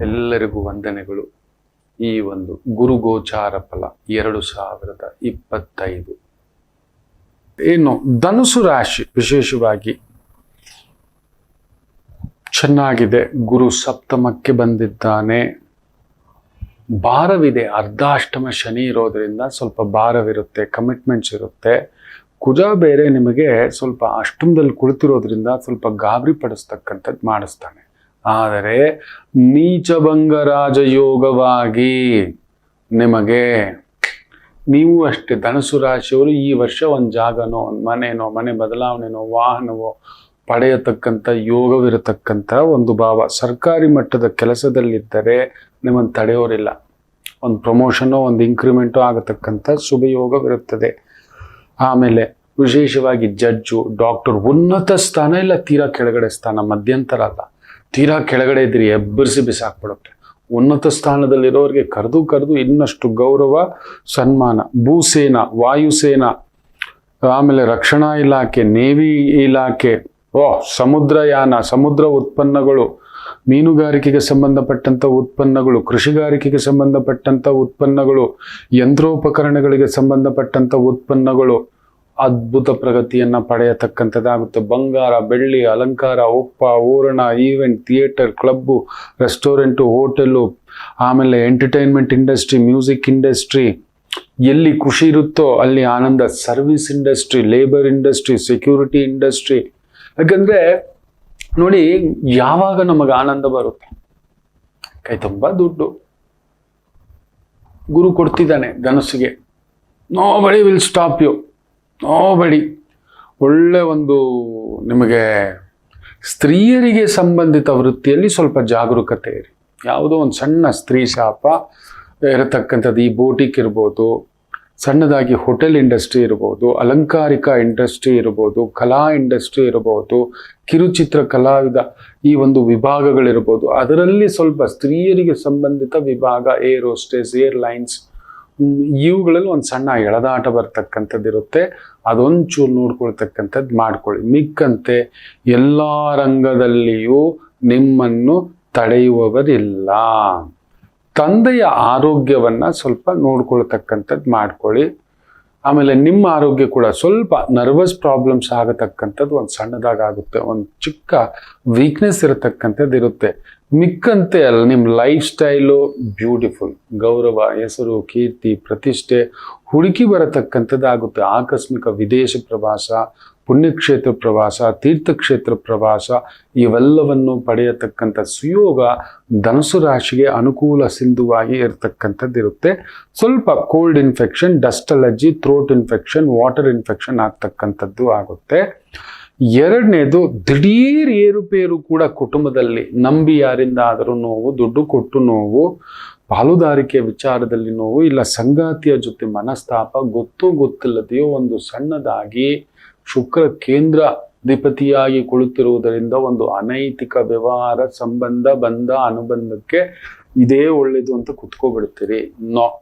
ಎಲ್ಲರಿಗೂ ವಂದನೆಗಳು. ಈ ಒಂದು ಗುರುಗೋಚಾರ ಫಲ ಎರಡು ಸಾವಿರದ ಇಪ್ಪತ್ತೈದು. ಏನು ಧನುಸು ರಾಶಿ ವಿಶೇಷವಾಗಿ ಚೆನ್ನಾಗಿದೆ. ಗುರು ಸಪ್ತಮಕ್ಕೆ ಬಂದಿದ್ದಾನೆ. ಭಾರವಿದೆ. ಅರ್ಧಾಷ್ಟಮ ಶನಿ ಇರೋದ್ರಿಂದ ಸ್ವಲ್ಪ ಭಾರವಿರುತ್ತೆ ಕಮಿಟ್ಮೆಂಟ್ಸ್ ಇರುತ್ತೆ. ಕುಜ ಬೇರೆ ನಿಮಗೆ ಸ್ವಲ್ಪ ಅಷ್ಟಮದಲ್ಲಿ ಕುಳಿತಿರೋದ್ರಿಂದ ಸ್ವಲ್ಪ ಗಾಬರಿ ಪಡಿಸ್ತಕ್ಕಂಥದ್ದು ಮಾಡಿಸ್ತಾನೆ. ಆದರೆ ನೀಚಭಂಗ ರಾಜಯೋಗವಾಗಿ ನಿಮಗೆ ನೀವು ಅಷ್ಟೇ ಧನಸು ರಾಶಿಯವರು ಈ ವರ್ಷ ಒಂದು ಜಾಗನೋ, ಒಂದು ಮನೆನೋ, ಮನೆ ಬದಲಾವಣೆನೋ, ವಾಹನವೋ ಪಡೆಯತಕ್ಕಂಥ ಯೋಗವಿರತಕ್ಕಂಥ ಒಂದು ಭಾವ. ಸರ್ಕಾರಿ ಮಟ್ಟದ ಕೆಲಸದಲ್ಲಿದ್ದರೆ ನಿಮ್ಮನ್ನು ತಡೆಯೋರಿಲ್ಲ. ಒಂದು ಪ್ರಮೋಷನೋ ಒಂದು ಇನ್ಕ್ರಿಮೆಂಟೋ ಆಗತಕ್ಕಂಥ ಶುಭ ಯೋಗವಿರುತ್ತದೆ. ಆಮೇಲೆ ವಿಶೇಷವಾಗಿ ಜಡ್ಜು ಡಾಕ್ಟರ್ ಉನ್ನತ ಸ್ಥಾನ ಇಲ್ಲ, ತೀರಾ ಕೆಳಗಡೆ ಸ್ಥಾನ ಮಧ್ಯಂತರ ಅಲ್ಲ ತೀರಾ ಕೆಳಗಡೆ ಇದ್ರಿ ಎಬ್ಬರಿಸಿ ಬಿಸಾಕ್ಬಿಡುತ್ತೆ. ಉನ್ನತ ಸ್ಥಾನದಲ್ಲಿರೋರಿಗೆ ಕರೆದು ಕರೆದು ಇನ್ನಷ್ಟು ಗೌರವ, ಸನ್ಮಾನ, ಭೂಸೇನಾ, ವಾಯುಸೇನಾ, ಆಮೇಲೆ ರಕ್ಷಣಾ ಇಲಾಖೆ, ನೇವಿ ಇಲಾಖೆ, ಓ, ಸಮುದ್ರಯಾನ, ಸಮುದ್ರ ಉತ್ಪನ್ನಗಳು, ಮೀನುಗಾರಿಕೆಗೆ ಸಂಬಂಧಪಟ್ಟಂಥ ಉತ್ಪನ್ನಗಳು, ಕೃಷಿಗಾರಿಕೆಗೆ ಸಂಬಂಧಪಟ್ಟಂಥ ಉತ್ಪನ್ನಗಳು, ಯಂತ್ರೋಪಕರಣಗಳಿಗೆ ಸಂಬಂಧಪಟ್ಟಂಥ ಉತ್ಪನ್ನಗಳು ಅದ್ಭುತ ಪ್ರಗತಿಯನ್ನು ಪಡೆಯತಕ್ಕಂಥದ್ದಾಗುತ್ತೆ. ಬಂಗಾರ, ಬೆಳ್ಳಿ, ಅಲಂಕಾರ ಒಪ್ಪ ಓರಣ event theatre club restaurant hotel ಆಮೇಲೆ ಎಂಟರ್ಟೈನ್ಮೆಂಟ್ ಇಂಡಸ್ಟ್ರಿ ಮ್ಯೂಸಿಕ್ ಇಂಡಸ್ಟ್ರಿ ಎಲ್ಲಿ ಖುಷಿ ಇರುತ್ತೋ ಅಲ್ಲಿ ಆನಂದ. Service industry labour industry security industry ಯಾಕಂದರೆ, ನೋಡಿ, ಯಾವಾಗ ನಮಗೆ ಆನಂದ ಬರುತ್ತೆ? ಕೈ ತುಂಬ ದುಡ್ಡು. ಗುರು ಕೊಡ್ತಿದ್ದಾನೆ ಧನಸ್ಸಿಗೆ. Nobody will stop you nobody ಒಳ್ಳೆ ಒಂದು ನಿಮಗೆ ಸ್ತ್ರೀಯರಿಗೆ ಸಂಬಂಧಿತ ವೃತ್ತಿಯಲ್ಲಿ ಸ್ವಲ್ಪ ಜಾಗರೂಕತೆ ಇರಿ. ಯಾವುದೋ ಒಂದು ಸಣ್ಣ ಸ್ತ್ರೀ ಶಾಪ ಇರತಕ್ಕಂಥದ್ದು, ಈ ಬೋಟಿಕ್ ಇರ್ಬೋದು, ಸಣ್ಣದಾಗಿ ಹೋಟೆಲ್ ಇಂಡಸ್ಟ್ರಿ ಇರ್ಬೋದು, ಅಲಂಕಾರಿಕ ಇಂಡಸ್ಟ್ರಿ ಇರ್ಬೋದು, ಕಲಾ ಇಂಡಸ್ಟ್ರಿ ಇರ್ಬೋದು, ಕಿರುಚಿತ್ರ ಕಲಾವಿದ ಈ ಒಂದು ವಿಭಾಗಗಳಿರ್ಬೋದು, ಅದರಲ್ಲಿ ಸ್ವಲ್ಪ ಸ್ತ್ರೀಯರಿಗೆ ಸಂಬಂಧಿತ ವಿಭಾಗ ಏರ್ ಹೋಸ್ಟೇಸ್ ಏರ್ಲೈನ್ಸ್ ಇವುಗಳಲ್ಲಿ ಒಂದು ಸಣ್ಣ ಎಳೆದಾಟ ಬರ್ತಕ್ಕಂಥದ್ದು ಇರುತ್ತೆ ಅದೊಂಚೂರು ನೋಡ್ಕೊಳ್ತಕ್ಕಂಥದ್ದು ಮಾಡ್ಕೊಳ್ಳಿ. ಮಿಕ್ಕಂತೆ ಎಲ್ಲ ರಂಗದಲ್ಲಿಯೂ ನಿಮ್ಮನ್ನು ತಡೆಯುವವರಿಲ್ಲ. ತಂದೆಯ ಆರೋಗ್ಯವನ್ನು ಸ್ವಲ್ಪ ನೋಡ್ಕೊಳ್ತಕ್ಕಂಥದ್ದು ಮಾಡ್ಕೊಳ್ಳಿ. ಆಮೇಲೆ ನಿಮ್ಮ ಆರೋಗ್ಯ ಕೂಡ ಸ್ವಲ್ಪ ನರ್ವಸ್ ಪ್ರಾಬ್ಲಮ್ಸ್ ಆಗತಕ್ಕಂಥದ್ದು ಒಂದು ಸಣ್ಣದಾಗುತ್ತೆ ಒಂದು ಚಿಕ್ಕ ವೀಕ್ನೆಸ್ ಇರತಕ್ಕಂಥದ್ದು ಇರುತ್ತೆ ಮಿಕ್ಕಂತೆ ಅಲ್ಲ ನಿಮ್ಮ ಲೈಫ್ ಸ್ಟೈಲು ಬ್ಯೂಟಿಫುಲ್ ಗೌರವ, ಹೆಸರು, ಕೀರ್ತಿ, ಪ್ರತಿಷ್ಠೆ ಹುಡುಕಿ ಬರತಕ್ಕಂಥದ್ದಾಗುತ್ತೆ ಆಕಸ್ಮಿಕ ವಿದೇಶ ಪ್ರವಾಸ, ಪುಣ್ಯಕ್ಷೇತ್ರ ಪ್ರವಾಸ, ತೀರ್ಥಕ್ಷೇತ್ರ ಪ್ರವಾಸ, ಇವೆಲ್ಲವನ್ನು ಪಡೆಯತಕ್ಕಂಥ ಸುಯೋಗ ಧನಸು ರಾಶಿಗೆ ಅನುಕೂಲ ಸಿಂಧುವಾಗಿ ಇರತಕ್ಕಂಥದ್ದು ಇರುತ್ತೆ ಸ್ವಲ್ಪ cold infection dust allergy throat infection water infection ಆಗ್ತಕ್ಕಂಥದ್ದು ಆಗುತ್ತೆ. ಎರಡನೇದು ದಿಢೀರ್ ಏರುಪೇರು ಕೂಡ ಕುಟುಂಬದಲ್ಲಿ ನಂಬಿ ಯಾರಿಂದ ಆದರೂ ನೋವು, ದುಡ್ಡು ಕೊಟ್ಟು ನೋವು, ಪಾಲುದಾರಿಕೆ ವಿಚಾರದಲ್ಲಿ ನೋವು, ಇಲ್ಲ ಸಂಗಾತಿಯ ಜೊತೆ ಮನಸ್ತಾಪ, ಗೊತ್ತು ಗೊತ್ತಿಲ್ಲದೆಯೋ ಒಂದು ಸಣ್ಣದಾಗಿ ಶುಕ್ರ ಕೇಂದ್ರ ಅಧಿಪತಿಯಾಗಿ ಕುಳಿತಿರುವುದರಿಂದ ಒಂದು ಅನೈತಿಕ ವ್ಯವಹಾರ, ಸಂಬಂಧ, ಬಂಧ, ಅನುಬಂಧಕ್ಕೆ ಇದೇ ಒಳ್ಳೆಯದು ಅಂತ ಕುತ್ಕೋಬಿಡ್ತೀರಿ. ನೋ.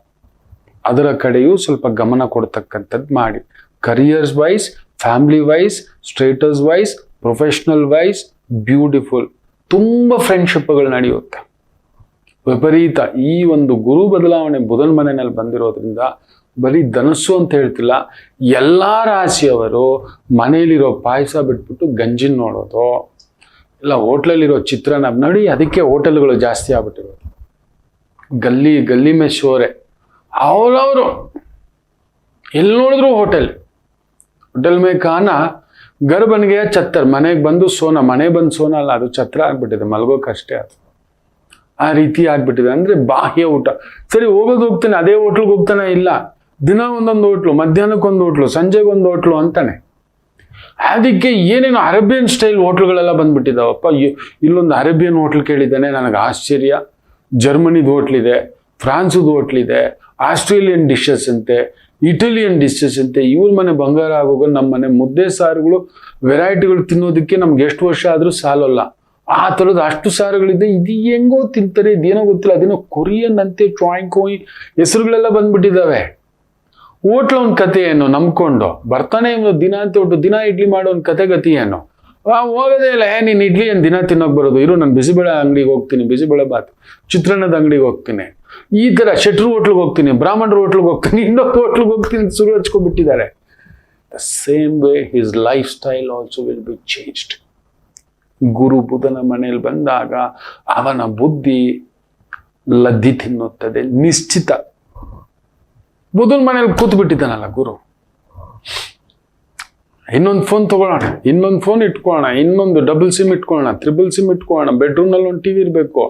ಅದರ ಕಡೆಯೂ ಸ್ವಲ್ಪ ಗಮನ ಕೊಡ್ತಕ್ಕಂಥದ್ದು ಮಾಡಿ. Careers wise family wise status wise professional wise beautiful ತುಂಬ ಫ್ರೆಂಡ್ಶಿಪ್ಗಳು ನಡೆಯುತ್ತೆ. ವಿಪರೀತ. ಈ ಒಂದು ಗುರು ಬದಲಾವಣೆ ಬುಧನ್ ಮನೆಯಲ್ಲಿ ಬಂದಿರೋದ್ರಿಂದ ಬರೀ ಧನಸ್ಸು ಅಂತ ಹೇಳ್ತಿಲ್ಲ, ಎಲ್ಲ ರಾಶಿಯವರು ಮನೆಯಲ್ಲಿರೋ ಪಾಯಸ ಬಿಟ್ಬಿಟ್ಟು ಗಂಜಿನ ನೋಡೋದು, ಇಲ್ಲ ಹೋಟ್ಲಲ್ಲಿರೋ ಚಿತ್ರನ ನೋಡಿ ಅದಕ್ಕೆ ಹೋಟೆಲ್ಗಳು ಜಾಸ್ತಿ ಆಗ್ಬಿಟ್ಟಿರೋದು. ಗಲ್ಲಿ ಗಲ್ಲಿ ಮೇ ಶೋರೆ ಅವರವರು, ಎಲ್ಲಿ ನೋಡಿದ್ರು ಹೋಟೆಲ್. ಹೋಟೆಲ್ ಮೇ ಖಾನ ಗರ್ ಛತ್ತರ್ ಮನೆಗೆ ಬಂದು ಸೋನ ಮನೆ ಬಂದು ಸೋನ ಅಲ್ಲ ಅದು ಛತ್ರ ಆಗ್ಬಿಟ್ಟಿದೆ ಮಲಗೋಕಷ್ಟೇ ಅದು ಆ ರೀತಿ ಆಗ್ಬಿಟ್ಟಿದೆ ಅಂದ್ರೆ ಬಾಹ್ಯ ಊಟ ಸರಿ ಹೋಗೋದು ಹೋಗ್ತಾನೆ ಅದೇ ಹೋಟ್ಲಿಗೆ ಹೋಗ್ತಾನೆ ಇಲ್ಲ ದಿನ ಒಂದೊಂದು ಹೋಟ್ಲು ಮಧ್ಯಾಹ್ನಕ್ಕೊಂದು ಹೋಟ್ಲು ಸಂಜೆಗೊಂದು ಹೋಟ್ಲು ಅಂತಾನೆ ಅದಕ್ಕೆ ಏನೇನು ಅರೇಬಿಯನ್ ಸ್ಟೈಲ್ ಹೋಟ್ಲುಗಳೆಲ್ಲ ಬಂದ್ಬಿಟ್ಟಿದಾವಪ್ಪ ಇ- ಇಲ್ಲೊಂದು ಅರೇಬಿಯನ್ ಹೋಟ್ಲ್ ಕೇಳಿದ್ದಾನೆ ನನಗೆ ಆಶ್ಚರ್ಯ ಜರ್ಮನಿದು ಹೋಟ್ಲಿದೆ ಫ್ರಾನ್ಸದು ಹೋಟ್ಲಿದೆ ಆಸ್ಟ್ರೇಲಿಯನ್ ಡಿಶಸ್ ಅಂತೆ ಇಟಾಲಿಯನ್ ಡಿಶಸ್ ಅಂತೆ, ಇವ್ರ ಮನೆ ಬಂಗಾರ ಆಗೋಗ ನಮ್ಮ ಮನೆ ಮುದ್ದೆ ಸಾರುಗಳು ವೆರೈಟಿಗಳು ತಿನ್ನೋದಕ್ಕೆ ನಮ್ಗೆ ಎಷ್ಟು ವರ್ಷ ಆದರೂ ಸಾಲಲ್ಲ. ಆ ಥರದ ಅಷ್ಟು ಸಾರುಗಳಿದೆ ಇದು ಹೆಂಗೋ ತಿಂತಾರೆ, ಇದೇನೋ ಗೊತ್ತಿಲ್ಲ, ಅದೇನೋ ಕೊರಿಯನ್ ಅಂತೆ ಟ್ರಾಯಿಂಗ್ ಕೋಯಿ, ಹೆಸರುಗಳೆಲ್ಲ ಬಂದ್ಬಿಟ್ಟಿದ್ದಾವೆ ಹೋಟ್ಲ ಒಂದು ಕತೆ ಏನು, ನಂಬ್ಕೊಂಡು, ಬರ್ತಾನೆ ಇವನು ದಿನ ಅಂತ ಒಟ್ಟು ದಿನ ಇಡ್ಲಿ ಮಾಡೋ ಒಂದು ಕತೆ ಗತಿ ಏನು? ಹೋಗೋದೇ ಇಲ್ಲ, ಏ, ನೀನು ಇಡ್ಲಿ ಏನು ದಿನ ತಿನ್ನೋಕೆ ಬರೋದು? ಇರು, ನಾನು ಬಿಸಿಬೇಳೆ ಅಂಗಡಿಗೆ ಹೋಗ್ತೀನಿ, ಬಿಸಿಬೇಳೆ ಬಾತ್, ಚಿತ್ರಾನ್ನದ ಅಂಗಡಿಗೆ ಹೋಗ್ತೀನಿ. ಈ ಥರ ಶೆಟ್ರು ಹೋಟ್ಲಿಗೆ ಹೋಗ್ತೀನಿ, ಬ್ರಾಹ್ಮಣರು ಹೋಟ್ಲಿಗೆ ಹೋಗ್ತೀನಿ ಇನ್ನೊಂದು ಹೋಟ್ಲಿಗೆ ಹೋಗ್ತೀನಿ ಅಂತ ಶುರು ಹಚ್ಕೊಂಡ್ಬಿಟ್ಟಿದ್ದಾರೆ. The same way his lifestyle also will be changed ಗುರು ಬುಧನ ಮನೆಯಲ್ಲಿ ಬಂದಾಗ ಅವನ ಬುದ್ಧಿ ಲದ್ದಿ ತಿನ್ನುತ್ತದೆ, ನಿಶ್ಚಿತ. ಬುಧನ ಮನೇಲಿ ಕೂತು ಬಿಟ್ಟಿದ್ದಾನಲ್ಲ ಗುರು. ಇನ್ನೊಂದು ಫೋನ್ ತಗೊಳ್ಳೋಣ, ಇನ್ನೊಂದು ಫೋನ್ ಇಟ್ಕೊಳ್ಳೋಣ, ಇನ್ನೊಂದು ಡಬಲ್ ಸಿಮ್ ಇಟ್ಕೊಳ್ಳೋಣ ತ್ರಿಬಲ್ ಸಿಮ್ ಇಟ್ಕೊಳ್ಳೋಣ ಬೆಡ್ರೂಮ್ನಲ್ಲಿ ಒಂದು ಟಿವಿ ಇರಬೇಕು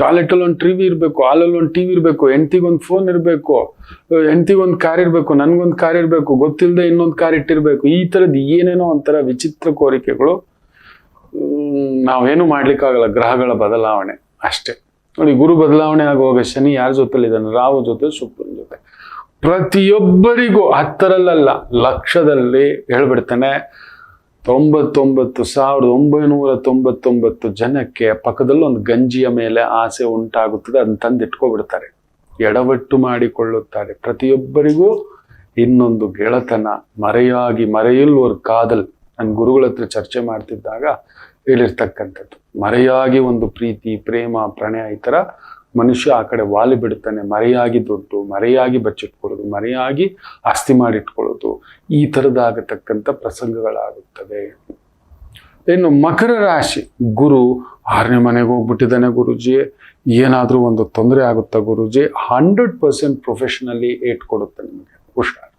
ಟಾಯ್ಲೆಟಲ್ಲಿ ಒಂದು ಟಿವಿ ಇರಬೇಕು ಹಾಲಲ್ಲಿ ಒಂದು ಟಿವಿ ಇರಬೇಕು, ಹೆಂಡ್ತಿಗೊಂದು ಫೋನ್ ಇರಬೇಕು ಹೆಂಡ್ತಿಗೊಂದು ಕಾರ್ ಇರಬೇಕು, ನನಗೊಂದು ಕಾರ್ ಇರಬೇಕು ಗೊತ್ತಿಲ್ಲದೆ ಇನ್ನೊಂದು ಕಾರ್ ಇಟ್ಟಿರಬೇಕು, ಈ ಥರದ್ದು ಏನೇನೋ ಒಂಥರ ವಿಚಿತ್ರ ಕೋರಿಕೆಗಳು ನಾವೇನು ಮಾಡ್ಲಿಕ್ಕಾಗಲ್ಲ, ಗ್ರಹಗಳ ಬದಲಾವಣೆ, ಅಷ್ಟೇ. ನೋಡಿ, ಗುರು ಬದಲಾವಣೆ ಆಗುವಾಗ ಶನಿ ಯಾರ ಜೊತೆಲಿದ್ದಾನೆ ರಾಹು ಜೊತೆ, ಶುಕ್ರನ ಜೊತೆ. ಪ್ರತಿಯೊಬ್ಬರಿಗೂ ಹತ್ತರಲ್ಲಲ್ಲ, ಲಕ್ಷದಲ್ಲಿ ಹೇಳ್ಬಿಡ್ತಾನೆ, ತೊಂಬತ್ತೊಂಬತ್ತು ಸಾವಿರದ ಒಂಬೈನೂರ ತೊಂಬತ್ತೊಂಬತ್ತು ಜನಕ್ಕೆ ಪಕ್ಕದಲ್ಲೊಂದು ಗಂಜಿಯ ಮೇಲೆ ಆಸೆ ಉಂಟಾಗುತ್ತದೆ, ಅದನ್ನ ತಂದಿಟ್ಕೊಬಿಡ್ತಾರೆ. ಎಡವಟ್ಟು ಮಾಡಿಕೊಳ್ಳುತ್ತಾರೆ. ಪ್ರತಿಯೊಬ್ಬರಿಗೂ ಇನ್ನೊಂದು ಗೆಳತನ, ಮರೆಯಾಗಿ ಮರೆಯಲ್ವರ್ ಕಾದಲ್. ನನ್ನ ಗುರುಗಳ ಹತ್ರ ಚರ್ಚೆ ಮಾಡ್ತಿದ್ದಾಗ ಹೇಳಿರ್ತಕ್ಕಂಥದ್ದು, ಮರೆಯಾಗಿ ಒಂದು ಪ್ರೀತಿ, ಪ್ರೇಮ, ಪ್ರಣಯ ಈ ಥರ ಮನುಷ್ಯ ಆ ಕಡೆ ವಾಲಿ ಬಿಡುತ್ತಾನೆ, ಮರೆಯಾಗಿ ದುಡ್ಡು, ಮರೆಯಾಗಿ ಬಚ್ಚಿಟ್ಕೊಳ್ಳೋದು, ಮರೆಯಾಗಿ ಆಸ್ತಿ ಮಾಡಿಟ್ಕೊಳ್ಳೋದು, ಈ ಥರದಾಗತಕ್ಕಂಥ ಪ್ರಸಂಗಗಳಾಗುತ್ತವೆ. ಇನ್ನು ಮಕರ ರಾಶಿ, ಗುರು ಆರನೇ ಮನೆಗೆ ಹೋಗ್ಬಿಟ್ಟಿದ್ದಾನೆ ಗುರುಜಿ ಏನಾದರೂ ಒಂದು ತೊಂದರೆ ಆಗುತ್ತಾ ಗುರುಜಿ? ಹಂಡ್ರೆಡ್ ಪರ್ಸೆಂಟ್ ಪ್ರೊಫೆಷನಲ್ಲಿ ಏಟ್ ಕೊಡುತ್ತೆ ನಿಮಗೆ ಹುಷಾರು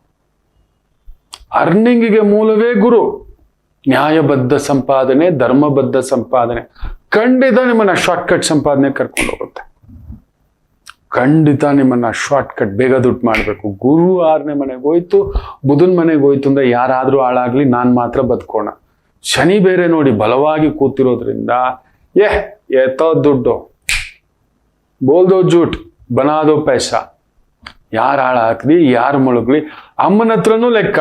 ಅರ್ನಿಂಗಿಗೆ ಮೂಲವೇ ಗುರು. ನ್ಯಾಯಬದ್ಧ ಸಂಪಾದನೆ, ಧರ್ಮಬದ್ಧ ಸಂಪಾದನೆ, ಖಂಡಿತ ನಿಮ್ಮನ್ನ ಶಾರ್ಟ್ಕಟ್ ಸಂಪಾದನೆ ಕರ್ಕೊಂಡು ಹೋಗುತ್ತೆ ಖಂಡಿತ ನಿಮ್ಮನ್ನ ಶಾರ್ಟ್ಕಟ್ ಬೇಗ ದುಡ್ಡು ಮಾಡಬೇಕು. ಗುರು ಆರನೇ ಮನೆಗೆ ಹೋಯ್ತು, ಬುಧನ್ ಮನೆಗೆ ಹೋಯ್ತು ಅಂದ್ರೆ ಯಾರಾದರೂ ಹಾಳಾಗಲಿ ನಾನು ಮಾತ್ರ ಬದುಕೋಣ. ಶನಿ ಬೇರೆ ನೋಡಿ ಬಲವಾಗಿ ಕೂತಿರೋದ್ರಿಂದ, ಏ, ಎತ್ತೋ ದುಡ್ಡು. ಬೋಲ್ದೋ ಜೂಟ್, ಬನಾದೋ ಪೈಸಾ. ಯಾರು ಹಾಳಾಕ್ಲಿ ಯಾರು ಮುಳುಗ್ಲಿ ಅಮ್ಮನ ಹತ್ರನೂ ಲೆಕ್ಕ.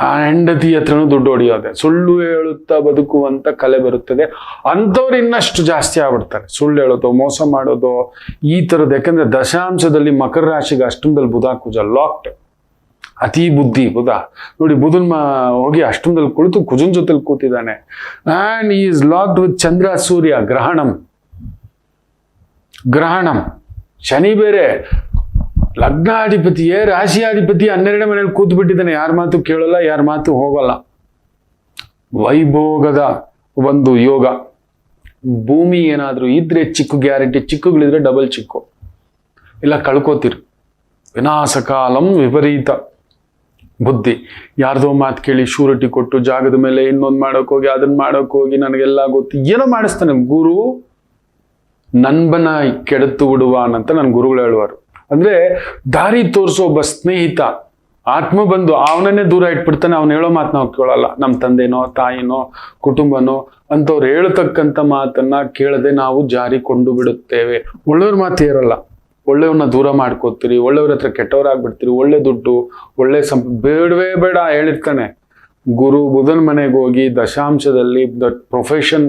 ಆ ಹೆಂಡತಿ ಹತ್ರನೂ ದುಡ್ಡು ಹೊಡೆಯೋದೆ. ಸುಳ್ಳು ಹೇಳುತ್ತಾ ಬದುಕುವಂತ ಕಲೆ ಬರುತ್ತದೆ. ಅಂಥವ್ರು ಇನ್ನಷ್ಟು ಜಾಸ್ತಿ ಆಗ್ಬಿಡ್ತಾರೆ. ಸುಳ್ಳು ಹೇಳೋದು, ಮೋಸ ಮಾಡೋದು, ಈ ಥರದ್ದು ಯಾಕಂದ್ರೆ ದಶಾಂಶದಲ್ಲಿ ಮಕರ ರಾಶಿಗೆ ಅಷ್ಟಮದಲ್ಲಿ ಬುಧ ಕುಜ ಲಾಕ್ಡ್ ಅತಿ ಬುದ್ಧಿ, ಬುಧ. ನೋಡಿ, ಬುಧನ್ ಹೋಗಿ ಅಷ್ಟಮದಲ್ಲಿ ಕುಳಿತು ಕುಜನ್ ಜೊತೆಲಿ ಕೂತಿದ್ದಾನೆ. ಆ್ಯಂಡ್ ಈಸ್ ಲಾಕ್ಡ್ ವಿತ್ ಚಂದ್ರ, ಸೂರ್ಯ, ಗ್ರಹಣಂ. ಗ್ರಹಣಂ. ಶನಿ ಬೇರೆ ಲಗ್ನಾಧಿಪತಿಯೇ, ರಾಶಿಯಾಧಿಪತಿ ಹನ್ನೆರಡನೇ ಮನೇಲಿ ಕೂತು ಬಿಟ್ಟಿದ್ದಾನೆ ಯಾರ ಮಾತು ಕೇಳಲ್ಲ, ಯಾರ ಮಾತು ಹೋಗಲ್ಲ. ವೈಭೋಗದ ಒಂದು ಯೋಗ. ಭೂಮಿ ಏನಾದರೂ ಇದ್ರೆ ಚಿಕ್ಕು ಗ್ಯಾರಂಟಿ, ಚಿಕ್ಕುಗಳಿದ್ರೆ ಡಬಲ್ ಚಿಕ್ಕು. ಇಲ್ಲ ಕಳ್ಕೋತೀರಿ. ವಿನಾಶಕಾಲಂ ವಿಪರೀತ ಬುದ್ಧಿ. ಯಾರ್ದೋ ಮಾತು ಕೇಳಿ ಶೂರಿಟಿ ಕೊಟ್ಟು ಜಾಗದ ಮೇಲೆ ಇನ್ನೊಂದು ಮಾಡೋಕೆ ಹೋಗಿ ಅದನ್ನ ಮಾಡೋಕೆ ಹೋಗಿ ನನಗೆಲ್ಲ ಗೊತ್ತು. ಏನೋ ಮಾಡಿಸ್ತಾನೆ ಗುರು. ನನ್ಬನ ಕೆಡತು ಬಿಡುವಾನಂತ ನನ್ನ ಗುರುಗಳು ಹೇಳುವರು. ಅಂದ್ರೆ ದಾರಿ ತೋರಿಸೋ ಒಬ್ಬ ಸ್ನೇಹಿತ ಆತ್ಮ ಬಂದು ಅವನನ್ನೇ ದೂರ ಇಟ್ಬಿಡ್ತಾನೆ, ಅವನು ಹೇಳೋ ಮಾತು ನಾವು ಕೇಳಲ್ಲ ನಮ್ಮ ತಂದೆನೋ, ತಾಯಿನೋ, ಕುಟುಂಬನೋ ಅಂಥವ್ರು ಹೇಳ್ತಕ್ಕಂಥ ಮಾತನ್ನ ಕೇಳದೆ ನಾವು ಜಾರಿ ಕೊಂಡು ಬಿಡುತ್ತೇವೆ. ಒಳ್ಳೆಯವ್ರ ಮಾತು ಇರಲ್ಲ ಒಳ್ಳೆಯವ್ರನ್ನ ದೂರ ಮಾಡ್ಕೋತೀರಿ, ಒಳ್ಳೆಯವ್ರ ಹತ್ರ ಕೆಟ್ಟವರಾಗ್ಬಿಡ್ತೀರಿ, ಒಳ್ಳೆ ದುಡ್ಡು, ಒಳ್ಳೆ ಸಂ, ಬೇಡವೇ ಬೇಡ ಹೇಳಿರ್ತಾನೆ. ಗುರು ಬುಧನ ಮನೆಗೆ ಹೋಗಿ ದಶಾಂಶದಲ್ಲಿ ದ ಪ್ರೊಫೆಷನ್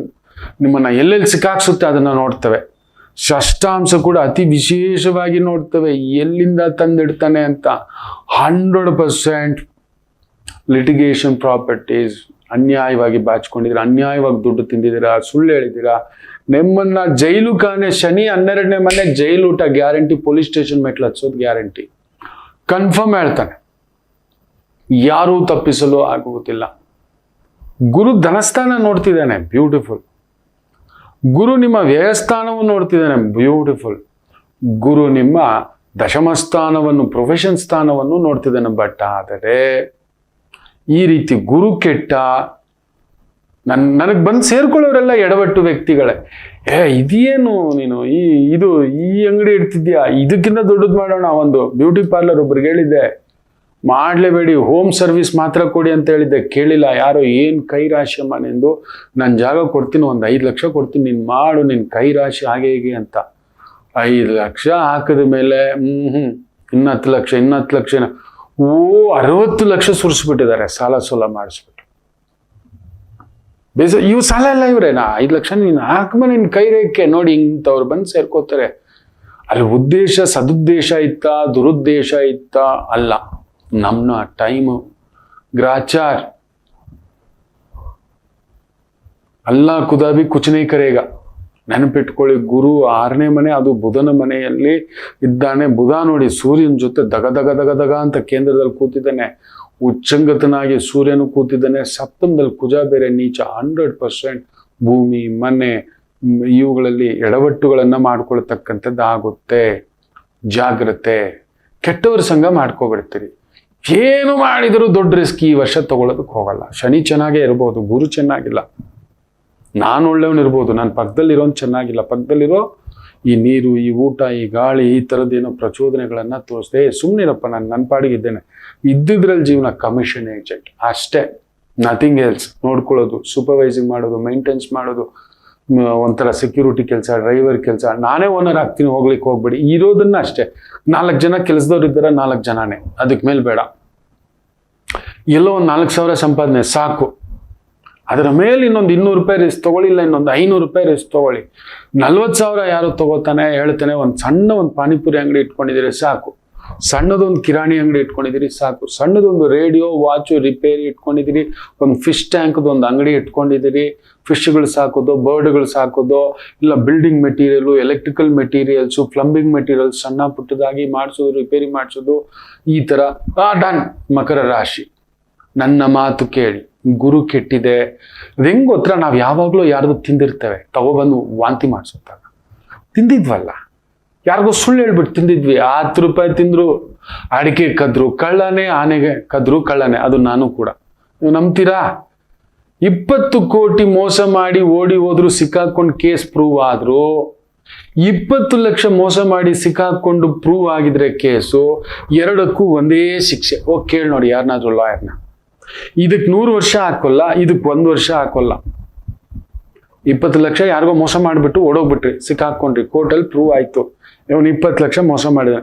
ನಿಮ್ಮನ್ನ ಎಲ್ಲೆಲ್ಲಿ ಸಿಕ್ಕಾಕ್ಸುತ್ತೆ ಅದನ್ನ ನೋಡ್ತೇವೆ. ಷಷ್ಟಾಂಶ ಕೂಡ ಅತಿ ವಿಶೇಷವಾಗಿ ನೋಡ್ತವೆ. ಎಲ್ಲಿಂದ ತಂದಿಡ್ತಾನೆ ಅಂತ ಹಂಡ್ರೆಡ್ ಪರ್ಸೆಂಟ್ ಲಿಟಿಗೇಷನ್ ಪ್ರಾಪರ್ಟೀಸ್ ಅನ್ಯಾಯವಾಗಿ ಬಾಚ್ಕೊಂಡಿದ್ದೀರಾ, ಅನ್ಯಾಯವಾಗಿ ದುಡ್ಡು ತಿಂದಿದ್ದೀರಾ, ಸುಳ್ಳು ಹೇಳಿದ್ದೀರಾ. ನಿಮ್ಮನ್ನ ಜೈಲು ಖಾನೆ ಶನಿ ಹನ್ನೆರಡನೇ ಮನೆ ಜೈಲು ಊಟ ಗ್ಯಾರಂಟಿ, ಪೊಲೀಸ್ ಸ್ಟೇಷನ್ ಮೆಟ್ಲು ಹಚ್ಚೋದು ಗ್ಯಾರಂಟಿ. ಕನ್ಫರ್ಮ್ ಹೇಳ್ತಾನೆ. ಯಾರೂ ತಪ್ಪಿಸಲು ಆಗುವುದಿಲ್ಲ. ಗುರು ಧನಸ್ಥಾನ ನೋಡ್ತಿದ್ದಾನೆ, ಬ್ಯೂಟಿಫುಲ್. ಗುರು ನಿಮ್ಮ ವ್ಯಯಸ್ಥಾನವನ್ನು ನೋಡ್ತಿದ್ದಾನೆ. ಬ್ಯೂಟಿಫುಲ್ ಗುರು ನಿಮ್ಮ ದಶಮ ಸ್ಥಾನವನ್ನು ಪ್ರೊಫೆಷನ್ ಸ್ಥಾನವನ್ನು ನೋಡ್ತಿದ್ದಾನೆ. ಬಟ್ ಆದರೆ, ಈ ರೀತಿ ಗುರು ಕೆಟ್ಟ, ನನ್, ನನಗೆ ಬಂದು ಸೇರ್ಕೊಳ್ಳೋರೆಲ್ಲ ಎಡವಟ್ಟು ವ್ಯಕ್ತಿಗಳೇ. ಏ, ಇದೇನು ನೀನು? ಈ, ಇದು, ಈ ಅಂಗಡಿ ಇಡ್ತಿದ್ಯಾ? ಇದಕ್ಕಿಂತ ದೊಡ್ಡದು ಮಾಡೋಣ ಒಂದು. ಬ್ಯೂಟಿ ಪಾರ್ಲರ್ ಒಬ್ರಿಗೆ ಹೇಳಿದ್ದೆ. ಮಾಡಲೇಬೇಡಿ, ಹೋಮ್ ಸರ್ವಿಸ್ ಮಾತ್ರ ಕೊಡಿ ಅಂತ ಹೇಳಿದ್ದೆ. ಕೇಳಿಲ್ಲ, ಯಾರೋ ಏನು ಕೈ ರಾಶಿ ಅಮ್ಮ ನಿಂದು? ನಾನು ಜಾಗ ಕೊಡ್ತೀನಿ, ಒಂದು ಐದು ಲಕ್ಷ ಕೊಡ್ತೀನಿ, ನೀನು ಮಾಡು ನಿನ್ನ ಕೈ ರಾಶಿ ಹಾಗೆ ಹೀಗೆ ಅಂತ. ಐದು ಲಕ್ಷ ಹಾಕಿದ ಮೇಲೆ ಹ್ಞೂ ಹ್ಞೂ ಇನ್ನು ಹತ್ತು ಲಕ್ಷ ಇನ್ನು ಹತ್ತು ಲಕ್ಷ ಓ, ಅರವತ್ತು ಲಕ್ಷ ಸುರಿಸ್ಬಿಟ್ಟಿದ್ದಾರೆ, ಸಾಲ ಸೋಲ ಮಾಡಿಸ್ಬಿಟ್ಟು. ಬೇಸ ಇವು ಸಾಲ ಎಲ್ಲ ಇವ್ರೇನಾ ಐದು ಲಕ್ಷ ನೀನು ಹಾಕಮ ನಿನ್ನ ಕೈ ರೇಖೆ, ನೋಡಿ ಇಂಥವ್ರು ಬಂದು ಸೇರ್ಕೋತಾರೆ. ಅಲ್ಲಿ ಉದ್ದೇಶ, ಸದುದ್ದೇಶ ಇತ್ತ, ದುರುದ್ದೇಶ ಇತ್ತ, ಅಲ್ಲ. ನಮ್ನ ಟೈಮು ಗ್ರಾಚಾರ್. ಅಲ್ಲ ಕುದಾಬಿ ಕುಚನೇ ಕರೆಗ. ನೆನಪಿಟ್ಕೊಳ್ಳಿ, ಗುರು ಆರನೇ ಮನೆ, ಅದು ಬುಧನ ಮನೆಯಲ್ಲಿ ಇದ್ದಾನೆ. ಬುಧ ನೋಡಿ ಸೂರ್ಯನ ಜೊತೆ ದಗ ದಗ ದಗ ದಗ ಅಂತ ಕೇಂದ್ರದಲ್ಲಿ ಕೂತಿದ್ದಾನೆ. ಉಚ್ಚಂಗತನಾಗಿ ಸೂರ್ಯನು ಕೂತಿದ್ದಾನೆ. ಸಪ್ತಮದಲ್ಲಿ ಕುಜ ಬೇರೆ ನೀಚ ಹಂಡ್ರೆಡ್ ಪರ್ಸೆಂಟ್ ಭೂಮಿ, ಮನೆ, ಇವುಗಳಲ್ಲಿ ಎಡವಟ್ಟುಗಳನ್ನು ಮಾಡ್ಕೊಳ್ತಕ್ಕಂಥದ್ದು ಆಗುತ್ತೆ ಜಾಗ್ರತೆ. ಕೆಟ್ಟವರ ಸಂಘ ಮಾಡ್ಕೊಬಿಡ್ತೀರಿ. ಏನು ಮಾಡಿದರೂ ದೊಡ್ಡ ರಿಸ್ಕ್ ಈ ವರ್ಷ ತಗೊಳ್ಳೋದಕ್ಕೆ ಹೋಗಲ್ಲ. ಶನಿ ಚೆನ್ನಾಗೇ ಇರ್ಬೋದು, ಗುರು ಚೆನ್ನಾಗಿಲ್ಲ. ನಾನು ಒಳ್ಳೆಯವನಿರ್ಬೋದು ನಾನು ಪಕ್ಕದಲ್ಲಿರೋನು ಚೆನ್ನಾಗಿಲ್ಲ. ಪಕ್ಕದಲ್ಲಿರೋ ಈ ನೀರು, ಈ ಊಟ, ಈ ಗಾಳಿ, ಈ ಥರದ್ದೇನೋ ಪ್ರಚೋದನೆಗಳನ್ನು ತೋರಿಸ್ದೆ ಸುಮ್ಮನಿರಪ್ಪ ನಾನು ನನ್ನ ಪಾಡಿಗಿದ್ದೇನೆ. ಇದ್ದಿದ್ರಲ್ಲಿ ಜೀವನ ಕಮಿಷನ್ ಏಜೆಂಟ್ ಅಷ್ಟೇ ನಥಿಂಗ್ ಎಲ್ಸ್ ನೋಡ್ಕೊಳ್ಳೋದು ಸೂಪರ್ವೈಸಿಂಗ್ ಮಾಡೋದು ಮೇಂಟೆನ್ಸ್ ಮಾಡೋದು ಒಂಥರ ಸೆಕ್ಯೂರಿಟಿ ಕೆಲಸ ಡ್ರೈವರ್ ಕೆಲಸ. ನಾನೇ ಓನರ್ ಆಗ್ತೀನಿ, ಹೋಗ್ಲಿಕ್ಕೆ ಹೋಗ್ಬೇಡಿ. ಇರೋದನ್ನ ಅಷ್ಟೇ. ನಾಲ್ಕು ಜನ ಕೆಲಸದವ್ರು ಇದ್ದಾರೆ, ನಾಲ್ಕು ಜನನೇ. ಅದಕ್ಕೆ ಮೇಲೆ ಬೇಡ. ಎಲ್ಲೋ ಒಂದು ನಾಲ್ಕು ಸಾವಿರ ಸಂಪಾದನೆ, ಸಾಕು. ಅದರ ಮೇಲೆ ಇನ್ನೊಂದು ಇನ್ನೂರು ರೂಪಾಯಿ ರಿಸ್ಕ್ ತಗೊಳ್ಳಿಲ್ಲ ಇನ್ನೊಂದು ಐನೂರು ರೂಪಾಯಿ ರಿಸ್ಕ್ ತಗೊಳ್ಳಿ. ನಲ್ವತ್ತು ಸಾವಿರ ಯಾರು ತಗೋತಾನೆ, ಹೇಳ್ತಾನೆ, ಒಂದು ಸಣ್ಣ ಒಂದು ಪಾನಿಪುರಿ ಅಂಗಡಿ ಇಟ್ಕೊಂಡಿದ್ದೀರಿ, ಸಾಕು. ಸಣ್ಣದೊಂದು ಕಿರಾಣಿ ಅಂಗಡಿ ಇಟ್ಕೊಂಡಿದ್ದೀರಿ, ಸಾಕು. ಸಣ್ಣದೊಂದು ರೇಡಿಯೋ, ವಾಚು, ರಿಪೇರಿ ಇಟ್ಕೊಂಡಿದ್ದೀರಿ. ಒಂದು ಫಿಶ್ ಟ್ಯಾಂಕ್ದು ಒಂದು ಅಂಗಡಿ ಇಟ್ಕೊಂಡಿದ್ದೀರಿ. ಫಿಶ್ಗಳು ಸಾಕೋದು, ಬರ್ಡ್ಗಳು ಸಾಕೋದು, ಇಲ್ಲ building material, electrical materials, plumbing materials ಸಣ್ಣ ಪುಟ್ಟದಾಗಿ ಮಾಡಿಸೋದು, ರಿಪೇರಿ ಮಾಡಿಸೋದು, ಈ ಥರ. ಡನ್. ಮಕರ ರಾಶಿ. ನನ್ನ ಮಾತು ಕೇಳಿ. ಗುರು ಕೆಟ್ಟಿದೆ. ಅದು ಹೆಂಗ್ ಗೊತ್ತರ ನಾವು ಯಾವಾಗಲೂ ಯಾರ್ದು ತಿಂದಿರ್ತೇವೆ, ತಗೋಬಂದು ವಾಂತಿ ಮಾಡಿಸುತ್ತಾಗ ತಿಂದಿದ್ವಲ್ಲ. ಯಾರಿಗೋ ಸುಳ್ಳು ಹೇಳ್ಬಿಟ್ಟು ತಿಂದಿದ್ವಿ. ಹತ್ತು ರೂಪಾಯಿ ತಿಂದ್ರು, ಅಡಿಕೆ ಕದ್ರು, ಕಳ್ಳನೇ ಆನೆಗೆ ಕದ್ರು, ಕಳ್ಳನೇ. ಅದು ನಾನು ಕೂಡ. ನೀವು ನಂಬ್ತೀರಾ? ಇಪ್ಪತ್ತು ಕೋಟಿ ಮೋಸ ಮಾಡಿ ಓಡಿ ಹೋದ್ರು ಸಿಕ್ಕಾಕೊಂಡು ಕೇಸ್ ಪ್ರೂವ್ ಆದ್ರು, ಇಪ್ಪತ್ತು ಲಕ್ಷ ಮೋಸ ಮಾಡಿ ಸಿಕ್ಕಾಕೊಂಡು ಪ್ರೂವ್ ಆಗಿದ್ರೆ ಕೇಸು, ಎರಡಕ್ಕೂ ಒಂದೇ ಶಿಕ್ಷೆ. ಓ, ಕೇಳಿ ನೋಡಿ ಯಾರನ್ನಾದ್ರೂ ಲಾಯರ್ನ. ಇದಕ್ಕೆ ನೂರು ವರ್ಷ ಹಾಕೋಲ್ಲ ಇದಕ್ಕೆ ಒಂದು ವರ್ಷ ಹಾಕೋಲ್ಲ. ಇಪ್ಪತ್ತು ಲಕ್ಷ ಯಾರಿಗೋ ಮೋಸ ಮಾಡಿಬಿಟ್ಟು ಓಡೋಗ್ಬಿಟ್ರಿ, ಸಿಕ್ಕಾಕೊಂಡ್ರಿ. ಕೋರ್ಟಲ್ಲಿ ಪ್ರೂವ್ ಆಯ್ತು. ಇವನು ಇಪ್ಪತ್ತು ಲಕ್ಷ ಮೋಸ ಮಾಡಿದ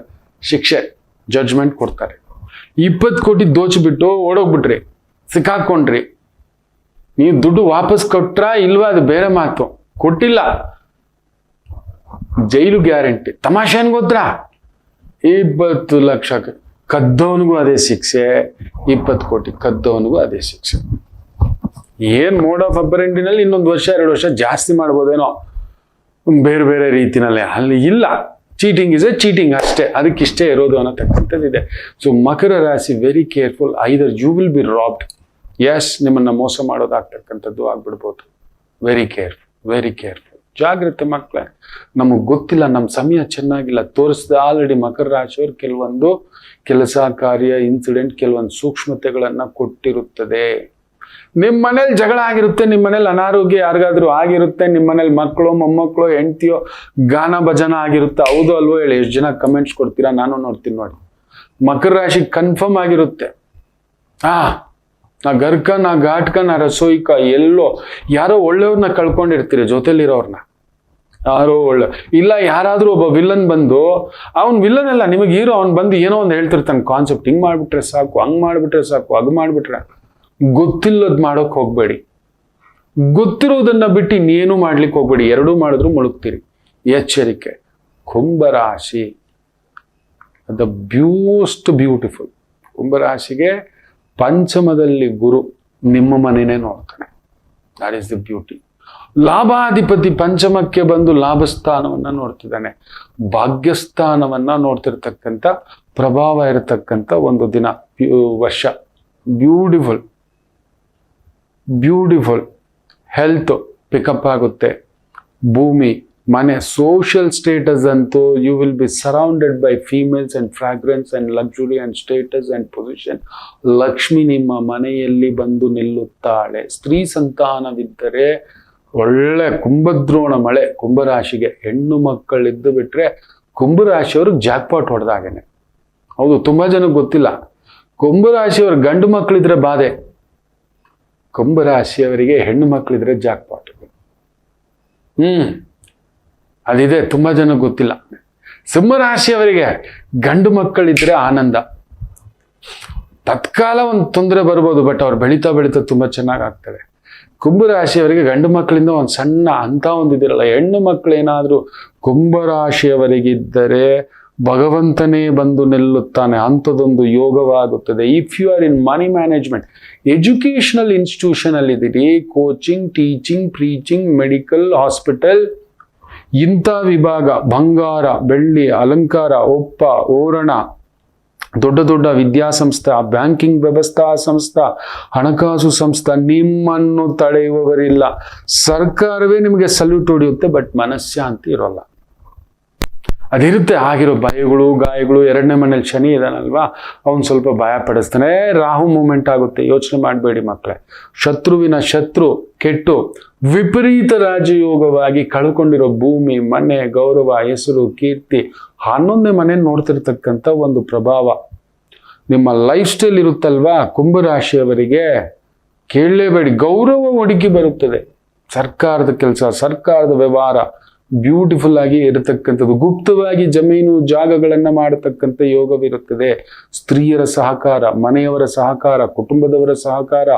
ಶಿಕ್ಷೆ ಜಡ್ಜ್ಮೆಂಟ್ ಕೊಡ್ತಾರೆ. ಇಪ್ಪತ್ತು ಕೋಟಿ ದೋಚಿಬಿಟ್ಟು ಓಡೋಗ್ಬಿಟ್ರಿ, ಸಿಕ್ಕಾಕೊಂಡ್ರಿ. ನೀವು ದುಡ್ಡು ವಾಪಸ್ ಕೊಟ್ರಾ ಇಲ್ವಾ ಅದು ಬೇರೆ ಮಾತು. ಕೊಟ್ಟಿಲ್ಲ. Jail guarantee. ತಮಾಷೆ ಏನ್ ಗೊತ್ತಾ ಇಪ್ಪತ್ತು ಲಕ್ಷ ಕದ್ದವನಿಗೂ ಅದೇ ಶಿಕ್ಷೆ, ಇಪ್ಪತ್ತು ಕೋಟಿ ಕದ್ದವನಿಗೂ ಅದೇ ಶಿಕ್ಷೆ. ಏನ್ ಮೋಡ್ ಆಫ್ ಅಪರೆಂಟಿನಲ್ಲಿ ಇನ್ನೊಂದು ವರ್ಷ, ಎರಡು ವರ್ಷ ಜಾಸ್ತಿ ಮಾಡ್ಬೋದೇನೋ. ಬೇರೆ ಬೇರೆ ರೀತಿನಲ್ಲಿ ಅಲ್ಲಿ ಇಲ್ಲ. ಚೀಟಿಂಗ್ ಇಸ್ ಎ ಚೀಟಿಂಗ್ ಅಷ್ಟೇ. ಅದಕ್ಕಿಷ್ಟೇ ಇರೋದು ಅನ್ನತಕ್ಕಂಥದ್ದಿದೆ ಸೊ ಮಕರ ರಾಶಿ very careful either you will be robbed S ನಿಮ್ಮನ್ನು ಮೋಸ ಮಾಡೋದಾಗ್ತಕ್ಕಂಥದ್ದು ಆಗ್ಬಿಡ್ಬೋದು. ವೆರಿ ಕೇರ್ಫುಲ್ ವೆರಿ ಕೇರ್ಫುಲ್ ಜಾಗ್ರತೆ ಮಕ್ಕಳೇ ನಮಗೆ ಗೊತ್ತಿಲ್ಲ ನಮ್ಮ ಸಮಯ ಚೆನ್ನಾಗಿಲ್ಲ. ತೋರಿಸಿದ ಆಲ್ರೆಡಿ ಮಕರ ರಾಶಿಯವರು ಕೆಲವೊಂದು ಕೆಲಸ, ಕಾರ್ಯ ಇನ್ಸಿಡೆಂಟ್ ಕೆಲವೊಂದು ಸೂಕ್ಷ್ಮತೆಗಳನ್ನು ಕೊಟ್ಟಿರುತ್ತದೆ. ನಿಮ್ಮ ಮನೇಲಿ ಜಗಳ ಆಗಿರುತ್ತೆ ನಿಮ್ಮ ಮನೇಲಿ ಅನಾರೋಗ್ಯ ಯಾರಿಗಾದ್ರೂ ಆಗಿರುತ್ತೆ ನಿಮ್ಮ ಮನೇಲಿ ಮಕ್ಕಳು ಮೊಮ್ಮಕ್ಕಳು ಹೆಂಡ್ತಿಯೋ ಗಾನ ಭಜನ ಆಗಿರುತ್ತೆ, ಹೌದು ಅಲ್ವೋ ಹೇಳಿ, ಎಷ್ಟು ಜನ ಕಮೆಂಟ್ಸ್ ಕೊಡ್ತೀರಾ, ನಾನು ನೋಡ್ತೀನಿ ನೋಡಿ. ಮಕರ ರಾಶಿ ಕನ್ಫರ್ಮ್ ಆಗಿರುತ್ತೆ. ಆ, ನಾ ಗರ್ಕ, ನಾ ಘಾಟ್ಕ, ನಾ ರಸೋಯಿಕ, ಎಲ್ಲೋ, ಯಾರೋ ಒಳ್ಳೆಯವ್ರನ್ನ ಕಳ್ಕೊಂಡಿರ್ತೀರಿ, ಜೊತೆಲಿರೋರ್ನ. ಯಾರೋ ಒಳ್ಳೆ, ಇಲ್ಲ ಯಾರಾದ್ರೂ ಒಬ್ಬ ವಿಲನ್ ಬಂದು, ಅವ್ನು ವಿಲನ್ ಅಲ್ಲ, ನಿಮಗೆ ಹೀರೋ ಅವ್ನು ಬಂದು ಏನೋ ಒಂದು ಹೇಳ್ತಿರ್ತಾನೆ ಕಾನ್ಸೆಪ್ಟ್ ಹಿಂಗ್ ಮಾಡಿಬಿಟ್ರೆ ಸಾಕು, ಹಂಗ್ ಮಾಡಿಬಿಟ್ರೆ ಸಾಕು ಅದು ಮಾಡ್ಬಿಟ್ರೆ. ಗೊತ್ತಿಲ್ಲದ್ ಮಾಡೋಕ್ ಹೋಗ್ಬೇಡಿ. ಗೊತ್ತಿರೋದನ್ನ ಬಿಟ್ಟು ಇನ್ನೇನು ಮಾಡ್ಲಿಕ್ಕೆ ಹೋಗ್ಬೇಡಿ. ಎರಡೂ ಮಾಡಿದ್ರು ಮುಳುಗ್ತೀರಿ. ಎಚ್ಚರಿಕೆ, ಕುಂಭರಾಶಿ. ದ ಬ್ಯೂಸ್ಟ್ ಬ್ಯೂಟಿಫುಲ್ ಕುಂಭರಾಶಿಗೆ ಪಂಚಮದಲ್ಲಿ ಗುರು ನಿಮ್ಮ ಮನೆಯೇ ನೋಡ್ತಾನೆ. ದಾಟ್ ಈಸ್ ದ ಬ್ಯೂಟಿ ಲಾಭಾಧಿಪತಿ ಪಂಚಮಕ್ಕೆ ಬಂದು ಲಾಭಸ್ಥಾನವನ್ನು ನೋಡ್ತಿದ್ದಾನೆ. ಭಾಗ್ಯಸ್ಥಾನವನ್ನು ನೋಡ್ತಿರ್ತಕ್ಕಂಥ, ಪ್ರಭಾವ ಇರತಕ್ಕಂಥ ಒಂದು ದಿನ, ವರ್ಷ. ಬ್ಯೂಟಿಫುಲ್ ಬ್ಯೂಟಿಫುಲ್ ಹೆಲ್ತ್ ಪಿಕಪ್ ಆಗುತ್ತೆ. ಭೂಮಿ, ಮನೆ ಸೋಷಿಯಲ್ ಸ್ಟೇಟಸ್ ಅಂತೂ you will be surrounded by females and fragrance and luxury and status and position Lakshmi ನಿಮ್ಮ ಮನೆಯಲ್ಲಿ ಬಂದು ನಿಲ್ಲುತ್ತಾಳೆ. ಸ್ತ್ರೀ ಸಂತಾನವಿದ್ದರೆ ಒಳ್ಳೆ ಕುಂಭದ್ರೋಣ ಮಳೆ ಕುಂಭರಾಶಿಗೆ. ಹೆಣ್ಣು ಮಕ್ಕಳಿದ್ದು ಬಿಟ್ರೆ ಕುಂಭರಾಶಿಯವರು ಜಾಕ್ಪಾಟ್ ಹೊಡೆದಾಗೇನೆ. ಹೌದು, ತುಂಬಾ ಜನಕ್ಕೆ ಗೊತ್ತಿಲ್ಲ. ಕುಂಭರಾಶಿಯವ್ರ ಗಂಡು ಮಕ್ಕಳಿದ್ರೆ ಬಾಧೆ. ಕುಂಭರಾಶಿಯವರಿಗೆ ಹೆಣ್ಣು ಮಕ್ಕಳಿದ್ರೆ ಜಾಕ್ಪಾಟ್. ಹ್ಮ್. ಅದಿದೆ, ತುಂಬ ಜನ ಗೊತ್ತಿಲ್ಲ. ಸಿಂಹರಾಶಿಯವರಿಗೆ ಗಂಡು ಮಕ್ಕಳಿದ್ರೆ ಆನಂದ. ತತ್ಕಾಲ ಒಂದು ತೊಂದರೆ ಬರ್ಬೋದು ಬಟ್ ಅವ್ರು ಬೆಳೀತಾ ಬೆಳೀತಾ ತುಂಬ ಚೆನ್ನಾಗಿ ಆಗ್ತದೆ ಕುಂಭರಾಶಿಯವರಿಗೆ ಗಂಡು ಮಕ್ಕಳಿಂದ ಒಂದು ಸಣ್ಣ ಅಂತ ಒಂದು ಇದಿರಲ್ಲ ಹೆಣ್ಣು ಮಕ್ಕಳೇನಾದರೂ ಕುಂಭರಾಶಿಯವರಿಗಿದ್ದರೆ ಭಗವಂತನೇ ಬಂದು ನಿಲ್ಲುತ್ತಾನೆ ಅಂಥದ್ದೊಂದು ಯೋಗವಾಗುತ್ತದೆ. If you are in money management educational institution ಅಲ್ಲಿ ಇದ್ದೀರಿ. Coaching teaching preaching medical hospital ಇಂಥ ವಿಭಾಗ, ಬಂಗಾರ, ಬೆಳ್ಳಿ, ಅಲಂಕಾರ, ಒಪ್ಪ, ಓರಣ, ದೊಡ್ಡ ದೊಡ್ಡ ವಿದ್ಯಾಸಂಸ್ಥೆ, ಬ್ಯಾಂಕಿಂಗ್ ವ್ಯವಸ್ಥಾ ಸಂಸ್ಥೆ, ಹಣಕಾಸು ಸಂಸ್ಥೆ, ನಿಮ್ಮನ್ನು ತಡೆಯುವವರಿಲ್ಲ. ಸರ್ಕಾರವೇ ನಿಮಗೆ ಸಲ್ಯೂಟ್ ಹೊಡೆಯುತ್ತೆ ಬಟ್ ಮನಃಶಾಂತಿ ಇರೋಲ್ಲ. ಅದಿರುತ್ತೆ ಆಗಿರೋ ಭಯಗಳು ಗಾಯಗಳು, ಎರಡನೇ ಮನೇಲಿ ಶನಿ ಇದಾನಲ್ವಾ? ಅವನು ಸ್ವಲ್ಪ ಭಯ ಪಡಿಸ್ತಾನೆ. ರಾಹು ಮೂಮೆಂಟ್ ಆಗುತ್ತೆ. ಯೋಚನೆ ಮಾಡಬೇಡಿ ಮಕ್ಕಳೇ ಶತ್ರುವಿನ ಶತ್ರು, ಕೆಟ್ಟು, ವಿಪರೀತ ರಾಜಯೋಗವಾಗಿ ಕಳ್ಕೊಂಡಿರೋ ಭೂಮಿ, ಮನೆ, ಗೌರವ, ಹೆಸರು, ಕೀರ್ತಿ, ಹನ್ನೊಂದನೇ ಮನೆ ನೋಡ್ತಿರ್ತಕ್ಕಂಥ ಒಂದು ಪ್ರಭಾವ. ನಿಮ್ಮ ಲೈಫ್ ಸ್ಟೈಲ್ ಇರುತ್ತಲ್ವಾ? ಕುಂಭರಾಶಿಯವರಿಗೆ ಕೇಳಲೇಬೇಡಿ. ಗೌರವ ಒಡಗಿ ಬರುತ್ತದೆ. ಸರ್ಕಾರದ ಕೆಲಸ, ಸರ್ಕಾರದ ವ್ಯವಹಾರ. ಬ್ಯೂಟಿಫುಲ್ ಆಗಿ ಇರತಕ್ಕಂಥದ್ದು. ಗುಪ್ತವಾಗಿ ಜಮೀನು ಜಾಗಗಳನ್ನು ಮಾಡತಕ್ಕಂಥ ಯೋಗವಿರುತ್ತದೆ. ಸ್ತ್ರೀಯರ ಸಹಕಾರ, ಮನೆಯವರ ಸಹಕಾರ, ಕುಟುಂಬದವರ ಸಹಕಾರ,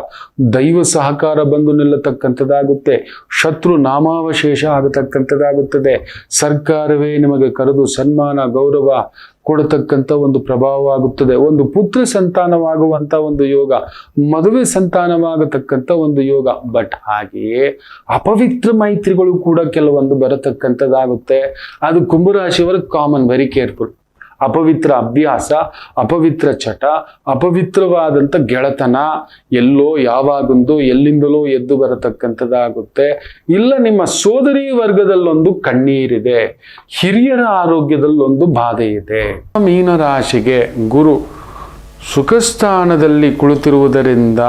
ದೈವ ಸಹಕಾರ ಬಂದು ನಿಲ್ಲತಕ್ಕಂಥದ್ದಾಗುತ್ತೆ. ಶತ್ರು ನಾಮಾವಶೇಷ ಆಗತಕ್ಕಂಥದ್ದಾಗುತ್ತದೆ. ಸರ್ಕಾರವೇ ನಿಮಗೆ ಕರೆದು ಸನ್ಮಾನ, ಗೌರವ ಕೊಡತಕ್ಕಂಥ ಒಂದು ಪ್ರಭಾವವಾಗುತ್ತದೆ. ಒಂದು ಪುತ್ರ ಸಂತಾನವಾಗುವಂಥ ಒಂದು ಯೋಗ, ಮದುವೆ ಸಂತಾನವಾಗತಕ್ಕಂಥ ಒಂದು ಯೋಗ. ಬಟ್ ಹಾಗೆಯೇ ಅಪವಿತ್ರ ಮೈತ್ರಿಗಳು ಕೂಡ ಕೆಲವೊಂದು ಬರತಕ್ಕಂಥದ್ದಾಗುತ್ತೆ. ಅದು ಕುಂಭರಾಶಿಯವರ ಕಾಮನ್ ವೆರಿ ಕೇರ್ಫುಲ್ ಅಪವಿತ್ರ ಅಭ್ಯಾಸ, ಅಪವಿತ್ರ ಚಟ ಅಪವಿತ್ರವಾದಂಥ ಗೆಳತನ ಎಲ್ಲೋ ಯಾವಾಗೊಂದು ಎಲ್ಲಿಂದಲೋ ಎದ್ದು ಬರತಕ್ಕಂಥದ್ದಾಗುತ್ತೆ. ಇಲ್ಲ ನಿಮ್ಮ ಸೋದರಿ ವರ್ಗದಲ್ಲೊಂದು ಕಣ್ಣೀರಿದೆ, ಹಿರಿಯರ ಆರೋಗ್ಯದಲ್ಲೊಂದು ಬಾಧೆ ಇದೆ ಮೀನರಾಶಿಗೆ ಗುರು ಸುಖಸ್ಥಾನದಲ್ಲಿ ಕುಳಿತಿರುವುದರಿಂದ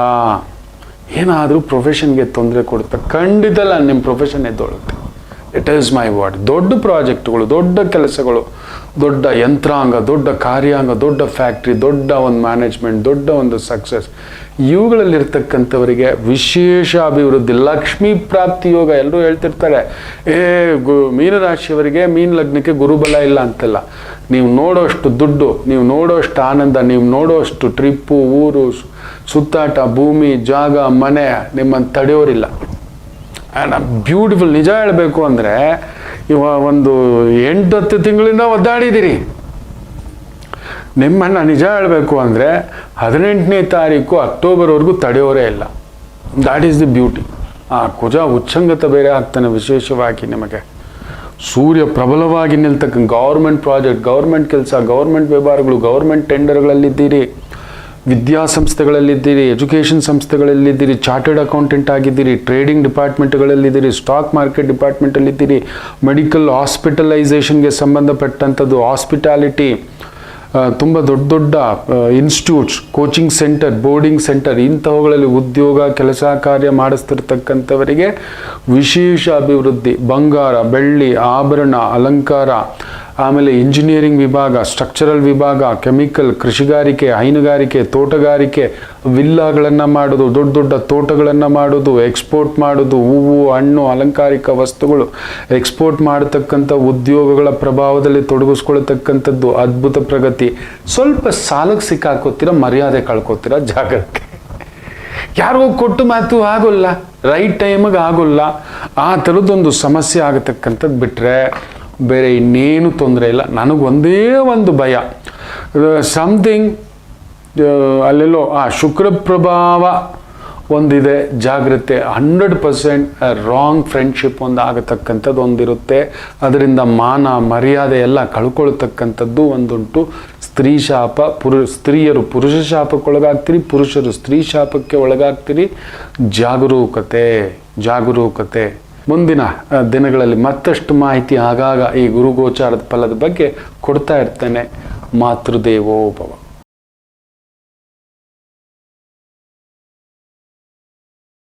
ಏನಾದರೂ ಪ್ರೊಫೆಷನ್ಗೆ ತೊಂದರೆ ಕೊಡುತ್ತೆ. ಖಂಡಿತಲ್ಲ ನಿಮ್ಮ ಪ್ರೊಫೆಷನ್ ಎದ್ದೊಳುತ್ತೆ ಇಟ್ ಈಸ್ ಮೈ ವರ್ಡ್ ದೊಡ್ಡ ಪ್ರಾಜೆಕ್ಟ್ಗಳು, ದೊಡ್ಡ ಕೆಲಸಗಳು, ದೊಡ್ಡ ಯಂತ್ರಾಂಗ, ದೊಡ್ಡ ಕಾರ್ಯಾಂಗ, ದೊಡ್ಡ ಫ್ಯಾಕ್ಟ್ರಿ, ದೊಡ್ಡ ಒಂದು ಮ್ಯಾನೇಜ್ಮೆಂಟ್, ದೊಡ್ಡ ಒಂದು ಸಕ್ಸಸ್ ಇವುಗಳಲ್ಲಿರ್ತಕ್ಕಂಥವರಿಗೆ ವಿಶೇಷ ಅಭಿವೃದ್ಧಿ, ಲಕ್ಷ್ಮೀ ಪ್ರಾಪ್ತಿ ಯೋಗ ಎಲ್ಲರೂ ಹೇಳ್ತಿರ್ತಾರೆ. ಏ, ಗು, ಮೀನರಾಶಿಯವರಿಗೆ ಮೀನು ಲಗ್ನಕ್ಕೆ ಗುರುಬಲ ಇಲ್ಲ ಅಂತಲ್ಲ. ನೀವು ನೋಡೋಷ್ಟು ದುಡ್ಡು, ನೀವು ನೋಡೋಷ್ಟು ಆನಂದ, ನೀವು ನೋಡೋಷ್ಟು ಟ್ರಿಪ್ಪು, ಊರು ಸುತ್ತಾಟ, ಭೂಮಿ, ಜಾಗ, ಮನೆ ನಿಮ್ಮನ್ನು ತಡೆಯೋರಿಲ್ಲ. ಬ್ಯೂಟಿಫುಲ್ ನಿಜ ಹೇಳಬೇಕು ಅಂದರೆ, ಇವ ಒಂದು ಎಂಟು ಹತ್ತು ತಿಂಗಳಿಂದ ಒದ್ದಾಡಿದ್ದೀರಿ ನಿಮ್ಮನ್ನು ನಿಜ ಹೇಳಬೇಕು ಅಂದರೆ, ಹದಿನೆಂಟನೇ ತಾರೀಕು ಅಕ್ಟೋಬರ್ವರೆಗೂ ತಡೆಯೋರೇ ಇಲ್ಲ. ದಾಟ್ ಈಸ್ ದಿ ಬ್ಯೂಟಿ ಆ ಕುಜ ಉಚ್ಚಂಗತ ಬೇರೆ ಆಗ್ತಾನೆ ವಿಶೇಷವಾಗಿ ನಿಮಗೆ. ಸೂರ್ಯ ಪ್ರಬಲವಾಗಿ ನಿಲ್ತಕ್ಕ ಗೌರ್ಮೆಂಟ್ ಪ್ರಾಜೆಕ್ಟ್ ಗೌರ್ಮೆಂಟ್ ಕೆಲಸ ಗೌರ್ಮೆಂಟ್ ವ್ಯವಹಾರಗಳು ಗೌರ್ಮೆಂಟ್ ಟೆಂಡರ್ಗಳಲ್ಲಿದ್ದೀರಿ ವಿದ್ಯಾಸಂಸ್ಥೆಗಳಲ್ಲಿದ್ದೀರಿ, ಎಜುಕೇಷನ್ ಸಂಸ್ಥೆಗಳಲ್ಲಿದ್ದೀರಿ, ಚಾರ್ಟೆಡ್ ಅಕೌಂಟೆಂಟ್ ಆಗಿದ್ದೀರಿ, ಟ್ರೇಡಿಂಗ್ ಡಿಪಾರ್ಟ್ಮೆಂಟ್ಗಳಲ್ಲಿದ್ದೀರಿ, ಸ್ಟಾಕ್ ಮಾರ್ಕೆಟ್ ಡಿಪಾರ್ಟ್ಮೆಂಟಲ್ಲಿದ್ದೀರಿ, ಮೆಡಿಕಲ್ ಹಾಸ್ಪಿಟಲೈಸೇಷನ್ಗೆ ಸಂಬಂಧಪಟ್ಟಂಥದ್ದು, ಹಾಸ್ಪಿಟಾಲಿಟಿ ತುಂಬ ದೊಡ್ಡ ದೊಡ್ಡ institutes, coaching centre, boarding centre ಇಂಥವುಗಳಲ್ಲಿ ಉದ್ಯೋಗ, ಕೆಲಸ ಕಾರ್ಯ ಮಾಡಿಸ್ತಿರ್ತಕ್ಕಂಥವರಿಗೆ ವಿಶೇಷ ಅಭಿವೃದ್ಧಿ, ಬಂಗಾರ, ಬೆಳ್ಳಿ, ಆಭರಣ, ಅಲಂಕಾರ ಆಮೇಲೆ ಇಂಜಿನಿಯರಿಂಗ್ ವಿಭಾಗ ಸ್ಟ್ರಕ್ಚರಲ್ ವಿಭಾಗ ಕೆಮಿಕಲ್ ಕೃಷಿಗಾರಿಕೆ, ಹೈನುಗಾರಿಕೆ, ತೋಟಗಾರಿಕೆ, ವಿಲ್ಲಾಗಳನ್ನು ಮಾಡೋದು, ದೊಡ್ಡ ದೊಡ್ಡ ತೋಟಗಳನ್ನು ಮಾಡೋದು ಎಕ್ಸ್ಪೋರ್ಟ್ ಮಾಡೋದು, ಹೂವು, ಹಣ್ಣು, ಅಲಂಕಾರಿಕ ವಸ್ತುಗಳು ಎಕ್ಸ್ಪೋರ್ಟ್ ಮಾಡತಕ್ಕಂಥ ಉದ್ಯೋಗಗಳ ಪ್ರಭಾವದಲ್ಲಿ ತೊಡಗಿಸ್ಕೊಳ್ತಕ್ಕಂಥದ್ದು ಅದ್ಭುತ ಪ್ರಗತಿ. ಸ್ವಲ್ಪ ಸಾಲಕ್ಕೆ ಸಿಕ್ಕಾಕೋತೀರ, ಮರ್ಯಾದೆ ಕಳ್ಕೊತೀರ, ಜಾಗಕ್ಕೆ. ಯಾರಿಗೂ ಕೊಟ್ಟು ಮಾತು ಆಗೋಲ್ಲ ರೈಟ್ ಟೈಮಿಗೆ ಆಗೋಲ್ಲ. ಆ ಥರದ್ದೊಂದು ಸಮಸ್ಯೆ ಆಗತಕ್ಕಂಥದ್ದು ಬಿಟ್ಟರೆ ಬೇರೆ ಇನ್ನೇನು ತೊಂದರೆ ಇಲ್ಲ. ನನಗೊಂದೇ ಒಂದು ಭಯ. ಸಮಥಿಂಗ್ ಅಲ್ಲೆಲ್ಲೋ, ಆ ಶುಕ್ರ ಪ್ರಭಾವ ಒಂದಿದೆ, ಜಾಗ್ರತೆ. ಹಂಡ್ರೆಡ್ ಪರ್ಸೆಂಟ್ ರಾಂಗ್ ಫ್ರೆಂಡ್ಶಿಪ್ ಒಂದು ಆಗತಕ್ಕಂಥದ್ದು ಒಂದಿರುತ್ತೆ. ಅದರಿಂದ ಮಾನ, ಮರ್ಯಾದೆ ಎಲ್ಲ ಕಳ್ಕೊಳ್ತಕ್ಕಂಥದ್ದು ಒಂದುಂಟು. ಸ್ತ್ರೀ ಶಾಪ, ಪುರು, ಸ್ತ್ರೀಯರು ಪುರುಷ ಶಾಪಕ್ಕೊಳಗಾಗ್ತೀರಿ, ಪುರುಷರು ಸ್ತ್ರೀ ಶಾಪಕ್ಕೆ ಒಳಗಾಗ್ತೀರಿ. ಜಾಗರೂಕತೆ ಜಾಗರೂಕತೆ. ಮುಂದಿನ ದಿನಗಳಲ್ಲಿ ಮತ್ತಷ್ಟು ಮಾಹಿತಿ ಆಗಾಗ ಈ ಗುರುಗೋಚಾರದ ಫಲದ ಬಗ್ಗೆ ಕೊಡ್ತಾ ಇರ್ತೇನೆ. ಮಾತೃದೇವೋ ಭವ.